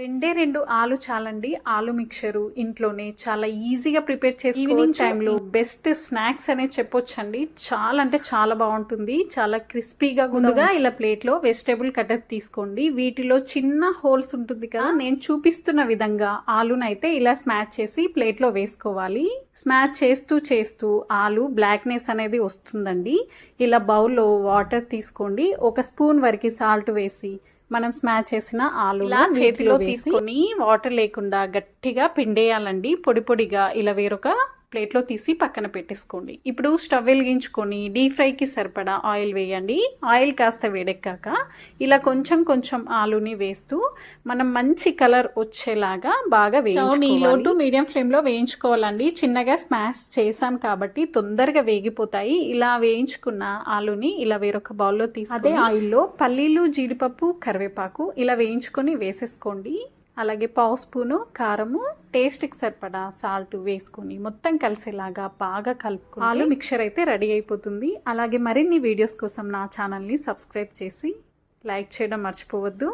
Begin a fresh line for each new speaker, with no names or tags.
రెండే రెండు ఆలు చాలండి. ఆలు మిక్చరు ఇంట్లోనే చాలా ఈజీగా ప్రిపేర్ చేసి ఈవినింగ్ టైంలో బెస్ట్ స్నాక్స్ అనే చెప్పొచ్చండి. చాలా అంటే చాలా బాగుంటుంది. చాలా క్రిస్పీగా ముందుగా ఇలా ప్లేట్లో వెజిటేబుల్ కటర్ తీసుకోండి. వీటిలో చిన్న హోల్స్ ఉంటుంది కదా నేను చూపిస్తున్న విధంగా ఆలునైతే ఇలా స్మాచ్ చేసి ప్లేట్లో వేసుకోవాలి. స్మాచ్ చేస్తూ చేస్తూ ఆలు బ్లాక్నెస్ అనేది వస్తుందండి. ఇలా బౌల్లో వాటర్ తీసుకోండి. ఒక స్పూన్ వరకు సాల్ట్ వేసి మనం స్మాచ్ చేసిన ఆలు చేతిలో తీసుకొని వాటర్ లేకుండా గట్టిగా పిండేయాలండి. పొడి పొడిగా ఇలా వేరొక ప్లేట్లో తీసి పక్కన పెట్టేసుకోండి. ఇప్పుడు స్టవ్ వెలిగించుకొని డీప్ ఫ్రైకి సరిపడా ఆయిల్ వేయండి. ఆయిల్ కాస్త వేడెక్కాక ఇలా కొంచెం కొంచెం ఆలుని వేస్తూ మనం మంచి కలర్ వచ్చేలాగా బాగా వేయించుకోవాలి. లో టు మీడియం ఫ్లేమ్లో వేయించుకోవాలండి. చిన్నగా స్మాష్ చేసాం కాబట్టి తొందరగా వేగిపోతాయి. ఇలా వేయించుకున్న ఆలుని ఇలా వేరొక బౌల్లో తీసి అదే ఆయిల్లో పల్లీలు జీడిపప్పు కరివేపాకు ఇలా వేయించుకొని వేసేసుకోండి. అలాగే పావు స్పూను కారము టేస్ట్కి సరిపడా సాల్ట్ వేసుకొని మొత్తం కలిసేలాగా బాగా కలుపుకుని ఆలు మిక్చర్ అయితే రెడీ అయిపోతుంది. అలాగే మరిన్ని వీడియోస్ కోసం నా ఛానల్ని సబ్స్క్రైబ్ చేసి లైక్ చేయడం మర్చిపోవద్దు.